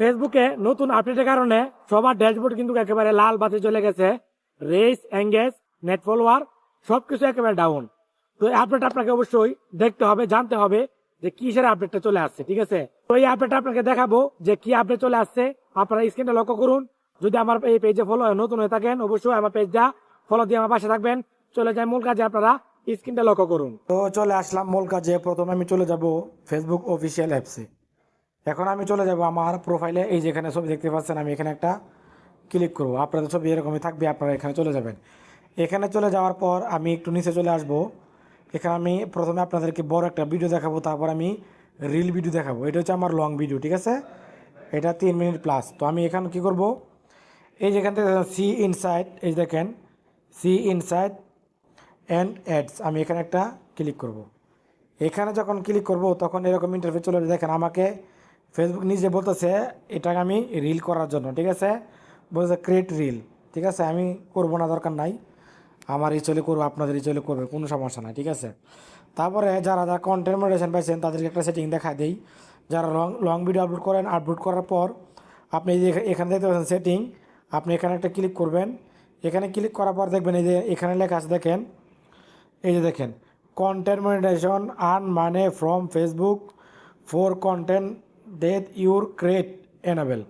ফেসবুকে নতুন আপডেটের কারণে সবার ড্যাশবোর্ড কিন্তু একেবারে লাল বাতি চলে গেছে। রেস, এঙ্গেজ নেট ফলোয়ার সবকিছু একেবারে ডাউন তো এই আপডেট আপনাকে অবশ্যই দেখতে হবে, জানতে হবে যে কিসের আপডেটটা চলে আসছে, ঠিক আছে? তো এই আপডেট আপনাকে দেখাবো যে কি আপডেট চলে আসছে। আপনারা স্ক্রিনটা লক্ষ্য করুন। যদি আমার এই পেজে ফলো নতুন হয়ে থাকেন, অবশ্যই আমার পেজটা ফলো দিয়ে আমার পাশে থাকবেন। চলে যায় মূল কাজে, আপনারা স্ক্রিনটা লক্ষ্য করুন। তো চলে আসলাম মূল কাজে। প্রথমে আমি চলে যাব ফেসবুক অফিসিয়াল অ্যাপসে এখন আমি চলে যাব আমার প্রোফাইলে এই যেখানে ছবি দেখতে পাচ্ছেন, আমি এখানে একটা ক্লিক করব। আপনাদের ছবি এরকমই থাকবে, আপনারা এখানে চলে যাবেন। এখানে চলে যাওয়ার পর আমি একটু নিচে চলে আসব। এখানে আমি প্রথমে আপনাদেরকে বড় একটা ভিডিও দেখাবো, তারপর আমি রিল ভিডিও দেখাবো। এটা হচ্ছে আমার লং ভিডিও ঠিক আছে? এটা তিন মিনিট প্লাস তো আমি এখানে কি করব? এই যেখান থেকে সি ইনসাইড এই দেখেন সি ইনসাইড অ্যান্ড অ্যাডস আমি এখানে একটা ক্লিক করব। এখানে যখন ক্লিক করব, তখন এরকম ইন্টারভিউ চলে। দেখেন, আমাকে ফেসবুক নিজে বলতেছে, এটাকে আমি রিল করার জন্য ঠিক আছে? বলছে ক্রিয়েট রিল ঠিক আছে? আমি করব না, দরকার নাই। আমার এই চলে করব, আপনাদের এই চলে করবে, কোনো সমস্যা নাই ঠিক আছে? তারপরে যারা যারা কন্টেন্ট মডারেশন পাইছেন, তাদেরকে একটা সেটিং দেখা দেই। যারা লং লং ভিডিও আপলোড করেন আপলোড করার পর আপনি যে এখানে দেখতে পাচ্ছেন সেটিং আপনি এখানে একটা ক্লিক করবেন। এখানে ক্লিক করার পর দেখবেন এই যে এখানে লেখা আছে, দেখেন? এই যে দেখেন কন্টেন্ট মনিটাইজেশন আর্ন মানে from Facebook for content that your create enable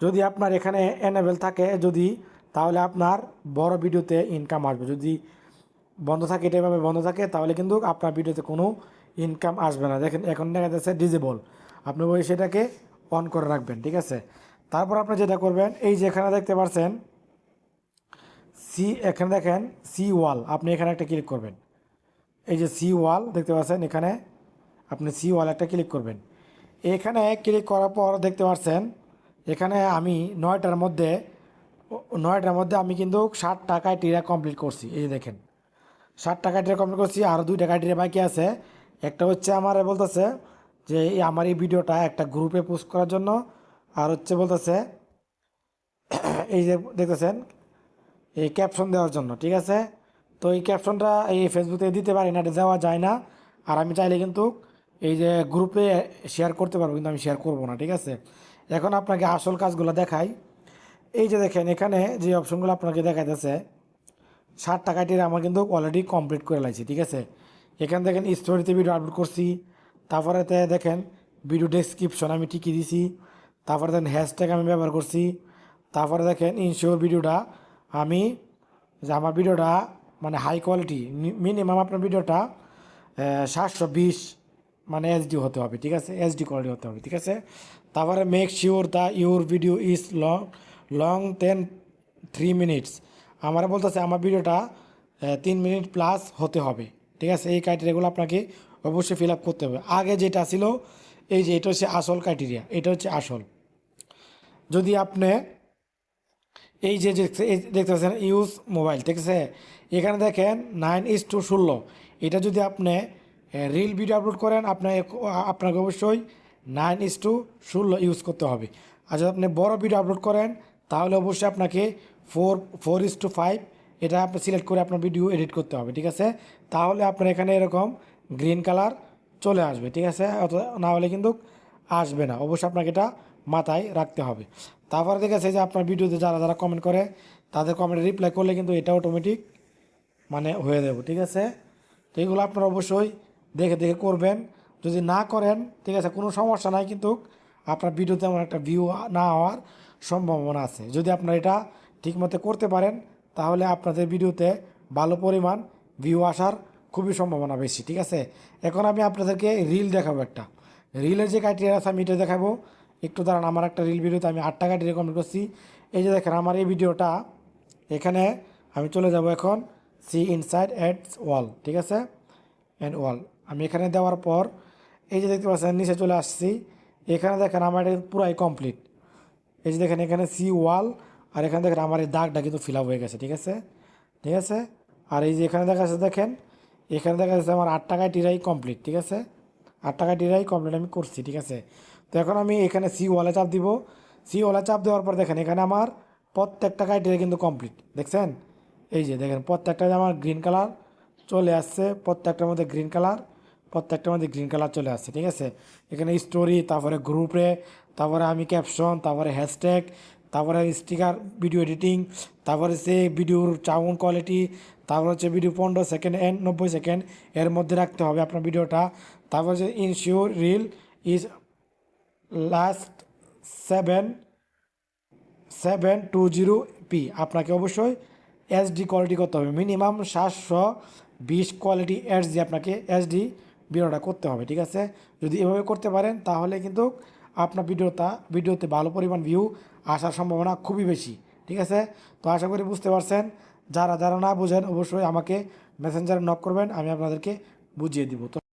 যদি আপনার এখানে এনাবেল থাকে, যদি, তাহলে আপনার বড় ভিডিওতে ইনকাম আসবে। যদি বন্ধ থাকে, এটা এভাবে বন্ধ থাকে, তাহলে কিন্তু আপনার ভিডিওতে কোনো ইনকাম আসবে না। দেখেন, এখন দেখা যাচ্ছে ডিজেবল আপনি ওই সেটাকে অন করে রাখবেন, ঠিক আছে? তারপর আপনি যেটা করবেন, এই যে এখানে দেখতে পাচ্ছেন সি এখানে দেখেন সি ওয়াল আপনি এখানে একটা ক্লিক করবেন। এই যে সি ওয়াল দেখতে পাচ্ছেন, এখানে আপনি সি ওয়াল একটা ক্লিক করবেন। এখানে ক্লিক করার পর দেখতে পাচ্ছেন, এখানে আমি নয়টার মধ্যে নয়টার মধ্যে আমি কিন্তু ষাট টাকায় টিরা কমপ্লিট করছি, এই দেখেন। ষাট টাকা টিরা কমপ্লিট করছি, আর দুই টাকা টিরা বাকি আছে। একটা হচ্ছে আমার বলতেছে যে, এই আমার এই ভিডিওটা একটা গ্রুপে পোস্ট করার জন্য। আর হচ্ছে বলতেছে, এই যে দেখতেছেন, এই ক্যাপশন দেওয়ার জন্য, ঠিক আছে? তো এই ক্যাপশনটা এই ফেসবুকে দিতে পারি না এটা দেওয়া যায় না। আর আমি চাইলে কিন্তু এই যে গ্রুপে শেয়ার করতে পারব, কিন্তু আমি শেয়ার করব না, ঠিক আছে? এখন আপনাকে আসল কাজগুলো দেখাই। এই যে দেখেন, এখানে যে অপশনগুলো আপনাকে দেখাইতেছে, ষাট টাকাটির আমার কিন্তু অলরেডি কমপ্লিট করে লাইছি, ঠিক আছে? এখানে দেখেন স্টোরিতে ভিডিও আপলোড করছি, তারপরে দেখেন ভিডিও ডেসক্রিপশন আমি ঠিকই দিছি, তারপরে দেখেন হ্যাশট্যাগ আমি ব্যবহার করছি, তারপরে দেখেন ইনশিওর ভিডিওটা আমি, যে আমার ভিডিওটা মানে হাই কোয়ালিটি মিনিমাম আপনার ভিডিওটা সাতশো বিশ মানে এইচডি হতে হবে, ঠিক আছে? এইচডি কোয়ালিটি হতে হবে, ঠিক আছে? তারপরে make sure the your video is long long ten three minutes আমার বলতেছে, আমার ভিডিওটা তিন মিনিট প্লাস হতে হবে, ঠিক আছে? এই ক্রাইটেরিয়াগুলো আপনাকে অবশ্যই ফিল আপ করতে হবে। আগে যেটা ছিল, এই যে এটা হচ্ছে আসল ক্রাইটেরিয়া এটা হচ্ছে আসল। যদি আপনি এই যে দেখতে পাচ্ছেন ইউজ মোবাইল ঠিক আছে? এখানে দেখেন নাইন ইস টু ষোলো। এটা যদি আপনি রিল ভিডিও আপলোড করেন আপনার আপনাকে অবশ্যই নাইন ইস টু ষোলো ইউজ করতে হবে। আর যদি আপনি বড় ভিডিও আপলোড করেন, তাহলে অবশ্যই আপনাকে four four is to five এটা আপনি সিলেক্ট করে আপনার ভিডিও এডিট করতে হবে, ঠিক আছে? তাহলে আপনার এখানে এরকম গ্রিন কালার চলে আসবে, ঠিক আছে? অত, না হলে কিন্তু আসবে না। অবশ্যই আপনাকে এটা মাথায় রাখতে হবে। তারপরে দেখেছে যে আপনার ভিডিওতে যারা যারা কমেন্ট করে, তাদের কমেন্টে রিপ্লাই করলে কিন্তু এটা অটোমেটিক মানে হয়ে দেবো ঠিক আছে? তো এগুলো আপনারা অবশ্যই দেখে দেখে করবেন। যদি না করেন, ঠিক আছে, কোনো সমস্যা নাই, কিন্তু আপনার ভিডিওতে এমন একটা ভিউ না হওয়ার সম্ভাবনা আছে। যদি আপনারা এটা ঠিকমতো করতে পারেন, তাহলে আপনাদের ভিডিওতে ভালো পরিমাণ ভিউ আসার খুবই সম্ভাবনা বেশি, ঠিক আছে? এখন আমি আপনাদেরকে রিল দেখাবো একটা। রিলের যে ক্রাইটেরিয়া আছে, আমি এটা দেখাবো। একটু দাঁড়ান, আমার একটা রিল ভিডিওতে আমি আট টাকা ডিরে কমপ্লিট করছি। এই যে দেখেন, আমার এই ভিডিওটা এখানে আমি চলে যাব এখন সি ইনসাইড অ্যাডস ওয়াল ঠিক আছে? অ্যান্ড ওয়াল আমি এখানে দেওয়ার পর, এই যে দেখতে পাচ্ছেন, নিচে চলে আসছি। এখানে দেখেন আমার এটা পুরাই কমপ্লিট এই যে দেখেন, এখানে সি ওয়াল আর এখানে দেখেন আমার এই দাগটা কিন্তু ফিল আপ হয়ে গেছে, ঠিক আছে? ঠিক আছে? আর এই যে এখানে দেখা যাচ্ছে, দেখেন, এখানে দেখা যাচ্ছে আমার আট টাকায় টিরাই কমপ্লিট ঠিক আছে? আট টাকায় টিরাই কমপ্লিট আমি করছি, ঠিক আছে? তো এখন আমি এখানে সি ওয়ালে চাপ দিব। সি ওয়ালে চাপ দেওয়ার পর দেখেন, এখানে আমার প্রত্যেকটা ক্রাইটেরিয়া কিন্তু কমপ্লিট দেখছেন? এই যে দেখেন, প্রত্যেকটা আমার গ্রিন কালার চলে আসছে, প্রত্যেকটার মধ্যে গ্রিন কালার প্রত্যেকটার মধ্যে গ্রিন কালার চলে আসছে, ঠিক আছে? এখানে স্টোরি তারপরে গ্রুপে তারপরে আমি ক্যাপশন তারপরে হ্যাশট্যাগ তারপরে স্টিকার ভিডিও এডিটিং তারপরে সে ভিডিওর সাউন্ড কোয়ালিটি তারপর হচ্ছে ভিডিও পনেরো সেকেন্ড এন্ড নব্বই সেকেন্ড এর মধ্যে রাখতে হবে আপনার ভিডিওটা তারপর হচ্ছে ensure reel is last seven seven two zero P আপনাকে অবশ্যই এসডি কোয়ালিটি করতে হবে। মিনিমাম সাতশো বিশ কোয়ালিটি এইচডি আপনাকে এসডি ভিডিওটা করতে হবে, ঠিক আছে? যদি এভাবে করতে পারেন, তাহলে কিন্তু আপনার ভিডিওটা, ভিডিওতে ভালো পরিমাণ ভিউ আসার সম্ভাবনা খুবই বেশি, ঠিক আছে? তো আশা করি বুঝতে পারছেন। যারা যারা না বোঝেন, অবশ্যই আমাকে মেসেঞ্জারে নক করবেন, আমি আপনাদেরকে বুঝিয়ে দিব। তো